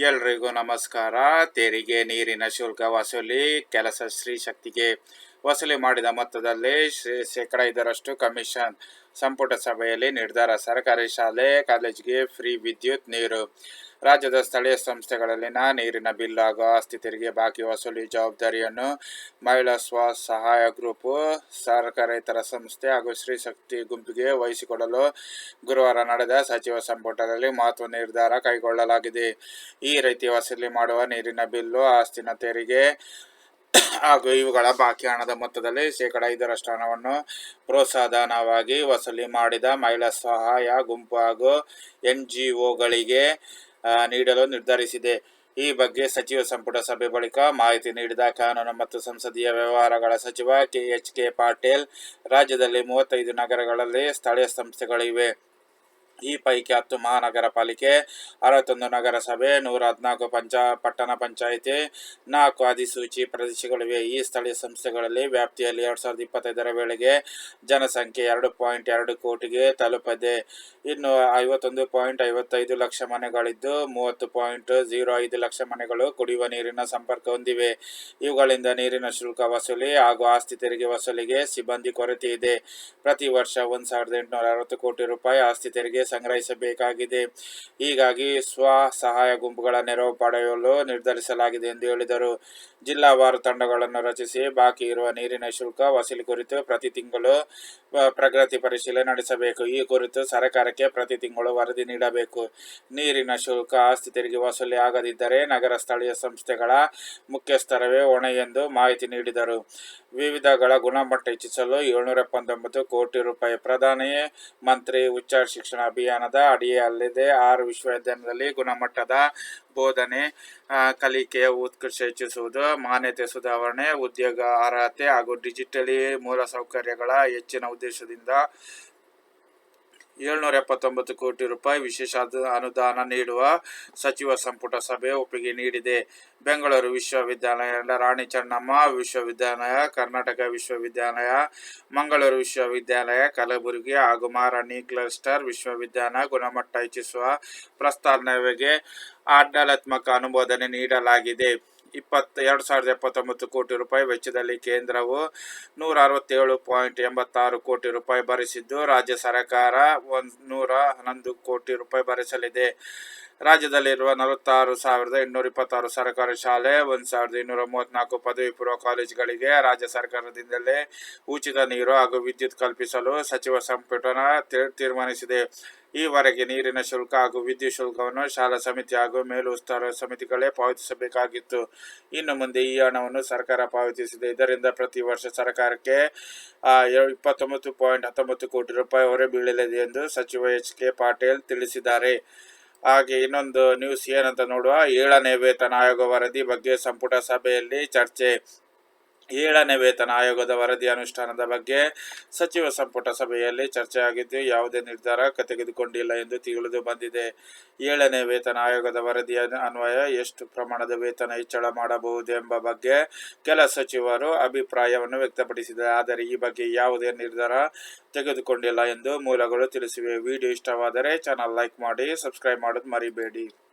ಎಲ್ರಿಗೂ ನಮಸ್ಕಾರ. ತೆರಿಗೆ ನೀರಿನ ಶುಲ್ಕ ವಸೂಲಿ ಕೆಲಸ ಶ್ರೀ ಶಕ್ತಿಗೆ ವಸೂಲಿ ಮಾಡಿದ ಮೊತ್ತದಲ್ಲಿ ಶೇಕಡಾ ಐದರಷ್ಟು ಕಮಿಷನ್. ಸಂಪುಟ ಸಭೆಯಲ್ಲಿ ನಿರ್ಧಾರ, ಸರ್ಕಾರಿ ಶಾಲೆ, ಕಾಲೇಜಿಗೆ ಫ್ರೀ ವಿದ್ಯುತ್, ನೀರು. ರಾಜ್ಯದ ಸ್ಥಳೀಯ ಸಂಸ್ಥೆಗಳಲ್ಲಿನ ನೀರಿನ ಬಿಲ್ ಹಾಗೂ ಆಸ್ತಿ ತೆರಿಗೆ ಬಾಕಿ ವಸೂಲಿ ಜವಾಬ್ದಾರಿಯನ್ನು ಮಹಿಳಾ ಸ್ವಸಹಾಯ ಗ್ರೂಪು, ಸರ್ಕಾರೇತರ ಸಂಸ್ಥೆ ಹಾಗೂ ಶ್ರೀ ಶಕ್ತಿ ಗುಂಪಿಗೆ ವಹಿಸಿಕೊಡಲು ಗುರುವಾರ ನಡೆದ ಸಚಿವ ಸಂಪುಟದಲ್ಲಿ ಮಹತ್ವ ನಿರ್ಧಾರ ಕೈಗೊಳ್ಳಲಾಗಿದೆ. ಈ ರೀತಿ ವಸೂಲಿ ಮಾಡುವ ನೀರಿನ ಬಿಲ್ಲು, ಆಸ್ತಿನ ತೆರಿಗೆ ಹಾಗೂ ಇವುಗಳ ಬಾಕಿ ಹಣದ ಮೊತ್ತದಲ್ಲಿ ಶೇಕಡ ಐದರಷ್ಟು ಹಣವನ್ನು ಪ್ರೋತ್ಸಾಹಧನವಾಗಿ ವಸೂಲಿ ಮಾಡಿದ ಮಹಿಳಾ ಸಹಾಯ ಗುಂಪು ಹಾಗೂ ಎನ್ ಜಿ ಒಗಳಿಗೆ ನೀಡಲು ನಿರ್ಧರಿಸಿದೆ. ಈ ಬಗ್ಗೆ ಸಚಿವ ಸಂಪುಟ ಸಭೆ ಬಳಿಕ ಮಾಹಿತಿ ನೀಡಿದ ಕಾನೂನು ಮತ್ತು ಸಂಸದೀಯ ವ್ಯವಹಾರಗಳ ಸಚಿವ ಕೆ ಎಚ್ ಕೆ ಪಾಟೀಲ್, ರಾಜ್ಯದಲ್ಲಿ ಮೂವತ್ತೈದು ನಗರಗಳಲ್ಲಿ ಸ್ಥಳೀಯ ಸಂಸ್ಥೆಗಳಿವೆ. ಈ ಪೈಕಿ ಹತ್ತು ಮಹಾನಗರ ಪಾಲಿಕೆ ಅರವತ್ತೊಂದು ನಗರಸಭೆ ನೂರ ಹದಿನಾಲ್ಕು ಪಂಚ, ಪಟ್ಟಣ ಪಂಚಾಯಿತಿ, ನಾಲ್ಕು ಅಧಿಸೂಚಿ ಪ್ರದೇಶಗಳಿವೆ. ಈ ಸ್ಥಳೀಯ ಸಂಸ್ಥೆಗಳಲ್ಲಿ ವ್ಯಾಪ್ತಿಯಲ್ಲಿ ಎರಡು ಸಾವಿರದ ಇಪ್ಪತ್ತೈದರ ವೇಳೆಗೆ ಜನಸಂಖ್ಯೆ ಎರಡು ಪಾಯಿಂಟ್ ಎರಡು ಕೋಟಿಗೆ ತಲುಪದೆ, ಇನ್ನು ಐವತ್ತೊಂದು ಪಾಯಿಂಟ್ ಐವತ್ತೈದು ಲಕ್ಷ ಮನೆಗಳಿದ್ದು, ಮೂವತ್ತು ಪಾಯಿಂಟ್ ಜೀರೋ ಐದು ಲಕ್ಷ ಮನೆಗಳು ಕುಡಿಯುವ ನೀರಿನ ಸಂಪರ್ಕ ಹೊಂದಿವೆ. ಇವುಗಳಿಂದ ನೀರಿನ ಶುಲ್ಕ ವಸೂಲಿ ಹಾಗೂ ಆಸ್ತಿ ತೆರಿಗೆ ವಸೂಲಿಗೆ ಸಿಬ್ಬಂದಿ ಕೊರತೆ ಇದೆ. ಪ್ರತಿ ವರ್ಷ ಒಂದು ಸಾವಿರದ ಎಂಟುನೂರ ಅರವತ್ತು ಕೋಟಿ ರೂಪಾಯಿ ಆಸ್ತಿ ತೆರಿಗೆ ಸಂಗ್ರಹಿಸಬೇಕಾಗಿದೆ. ಹೀಗಾಗಿ ಸ್ವಸಹಾಯ ಗುಂಪುಗಳ ನೆರವು ಪಡೆಯಲು ನಿರ್ಧರಿಸಲಾಗಿದೆ ಎಂದು ಹೇಳಿದರು. ಜಿಲ್ಲಾವಾರು ತಂಡಗಳನ್ನು ರಚಿಸಿ ಬಾಕಿ ಇರುವ ನೀರಿನ ಶುಲ್ಕ ವಸೂಲಿ ಕುರಿತು ಪ್ರತಿ ತಿಂಗಳು ಪ್ರಗತಿ ಪರಿಶೀಲನೆ ನಡೆಸಬೇಕು. ಈ ಕುರಿತು ಸರ್ಕಾರಕ್ಕೆ ಪ್ರತಿ ತಿಂಗಳು ವರದಿ ನೀಡಬೇಕು. ನೀರಿನ ಶುಲ್ಕ ಆಸ್ತಿ ತೆರಿಗೆ ವಸೂಲಿ ಆಗದಿದ್ದರೆ ನಗರ ಸ್ಥಳೀಯ ಸಂಸ್ಥೆಗಳ ಮುಖ್ಯಸ್ಥರವೇ ಹೊಣೆ ಎಂದು ಮಾಹಿತಿ ನೀಡಿದರು. ವಿವಿಧಗಳ ಗುಣಮಟ್ಟ ಹೆಚ್ಚಿಸಲು ಏಳ್ನೂರ ಎಪ್ಪತ್ತೊಂಬತ್ತು ಕೋಟಿ ರೂಪಾಯಿ ಪ್ರಧಾನಿ ಮಂತ್ರಿ ಉಚ್ಚ ಶಿಕ್ಷಣ ಅಭಿಯಾನದ ಅಡಿಯಲ್ಲಿದೆ. ಆರು ವಿಶ್ವವಿದ್ಯಾಲಯದಲ್ಲಿ ಗುಣಮಟ್ಟದ ಬೋಧನೆ ಕಲಿಕೆಯ ಉತ್ಕರ್ಷ ಹೆಚ್ಚಿಸುವುದು, ಮಾನ್ಯತೆ ಸುಧಾರಣೆ, ಉದ್ಯೋಗ ಅರ್ಹತೆ ಹಾಗೂ ಡಿಜಿಟಲಿ ಮೂಲಸೌಕರ್ಯಗಳ ಹೆಚ್ಚಿನ ಉದ್ದೇಶದಿಂದ ಏಳ್ನೂರ ಎಪ್ಪತ್ತೊಂಬತ್ತು ಕೋಟಿ ರೂಪಾಯಿ ವಿಶೇಷ ಅನು- ಅನುದಾನ ನೀಡುವ ಸಚಿವ ಸಂಪುಟ ಸಭೆ ಒಪ್ಪಿಗೆ ನೀಡಿದೆ. ಬೆಂಗಳೂರು ವಿಶ್ವವಿದ್ಯಾಲಯ ರಾಣಿ ಚೆನ್ನಮ್ಮ ವಿಶ್ವವಿದ್ಯಾಲಯ, ಕರ್ನಾಟಕ ವಿಶ್ವವಿದ್ಯಾಲಯ, ಮಂಗಳೂರು ವಿಶ್ವವಿದ್ಯಾಲಯ, ಕಲಬುರಗಿ ಹಾಗೂ ಮಹಾರಾಣಿ ಕ್ಲಸ್ಟರ್ ವಿಶ್ವವಿದ್ಯಾಲಯ ಗುಣಮಟ್ಟ ಹೆಚ್ಚಿಸುವ ಪ್ರಸ್ತಾವನೆಗೆ ಆಡಳಿತಾತ್ಮಕ ಅನುಮೋದನೆ ನೀಡಲಾಗಿದೆ. ಇಪ್ಪತ್ತು ಎರಡು ಸಾವಿರದ ಎಪ್ಪತ್ತೊಂಬತ್ತು ಕೋಟಿ ರೂಪಾಯಿ ವೆಚ್ಚದಲ್ಲಿ ಕೇಂದ್ರವು ನೂರ ಅರವತ್ತೇಳು ಪಾಯಿಂಟ್ ಎಂಬತ್ತಾರು ಕೋಟಿ ರೂಪಾಯಿ ಭರಿಸಿದ್ದು, ರಾಜ್ಯ ಸರ್ಕಾರ ಒಂದು ನೂರ ಹನ್ನೊಂದು ಕೋಟಿ ರೂಪಾಯಿ ಭರಿಸಲಿದೆ. ರಾಜ್ಯದಲ್ಲಿರುವ ನಲವತ್ತಾರು ಸಾವಿರದ ಇನ್ನೂರ ಇಪ್ಪತ್ತಾರು ಸರ್ಕಾರಿ ಶಾಲೆ, ಒಂದು ಸಾವಿರದ ಇನ್ನೂರ ಮೂವತ್ತ್ನಾಲ್ಕು ಪದವಿ ಪೂರ್ವ ಕಾಲೇಜುಗಳಿಗೆ ರಾಜ್ಯ ಸರ್ಕಾರದಿಂದಲೇ ಉಚಿತ ನೀರು ಹಾಗೂ ವಿದ್ಯುತ್ ಕಲ್ಪಿಸಲು ಸಚಿವ ಸಂಪುಟ ತೀರ್- ತೀರ್ಮಾನಿಸಿದೆ. ಈವರೆಗೆ ನೀರಿನ ಶುಲ್ಕ ಹಾಗೂ ವಿದ್ಯುತ್ ಶುಲ್ಕವನ್ನು ಶಾಲಾ ಸಮಿತಿ ಹಾಗೂ ಮೇಲುಸ್ತುವಾರಿ ಸಮಿತಿಗಳೇ ಪಾವತಿಸಬೇಕಾಗಿತ್ತು. ಇನ್ನು ಮುಂದೆ ಈ ಹಣವನ್ನು ಸರ್ಕಾರ ಪಾವತಿಸಿದೆ. ಇದರಿಂದ ಪ್ರತಿ ವರ್ಷ ಸರ್ಕಾರಕ್ಕೆ ಇಪ್ಪತ್ತೊಂಬತ್ತು ಪಾಯಿಂಟ್ ಹತ್ತೊಂಬತ್ತು ಕೋಟಿ ರೂಪಾಯಿ ಹೊರೆ ಬೀಳಲಿದೆ ಎಂದು ಸಚಿವ ಎಚ್ ಕೆ ಪಾಟೀಲ್ ತಿಳಿಸಿದ್ದಾರೆ. ಹಾಗೆ ಇನ್ನೊಂದು ನ್ಯೂಸ್ ಏನಂತ ನೋಡುವ ಏಳನೇ ವೇತನ ಆಯೋಗ ವರದಿ ಬಗ್ಗೆ ಸಂಪುಟ ಸಭೆಯಲ್ಲಿ ಚರ್ಚೆ. ಏಳನೇ ವೇತನ ಆಯೋಗದ ವರದಿ ಅನುಷ್ಠಾನದ ಬಗ್ಗೆ ಸಚಿವ ಸಂಪುಟ ಸಭೆಯಲ್ಲಿ ಚರ್ಚೆಯಾಗಿದ್ದು ಯಾವುದೇ ನಿರ್ಧಾರ ತೆಗೆದುಕೊಂಡಿಲ್ಲ ಎಂದು ತಿಳಿದು ಬಂದಿದೆ. ಏಳನೇ ವೇತನ ಆಯೋಗದ ವರದಿಯ ಅನ್ವಯ ಎಷ್ಟು ಪ್ರಮಾಣದ ವೇತನ ಹೆಚ್ಚಳ ಮಾಡಬಹುದು ಎಂಬ ಬಗ್ಗೆ ಕೆಲ ಸಚಿವರು ಅಭಿಪ್ರಾಯವನ್ನು ವ್ಯಕ್ತಪಡಿಸಿದ್ದಾರೆ. ಆದರೆ ಈ ಬಗ್ಗೆ ಯಾವುದೇ ನಿರ್ಧಾರ ತೆಗೆದುಕೊಂಡಿಲ್ಲ ಎಂದು ಮೂಲಗಳು ತಿಳಿಸಿವೆ. ವಿಡಿಯೋ ಇಷ್ಟವಾದರೆ ಚಾನಲ್ ಲೈಕ್ ಮಾಡಿ, ಸಬ್ಸ್ಕ್ರೈಬ್ ಮಾಡೋದು ಮರಿಬೇಡಿ.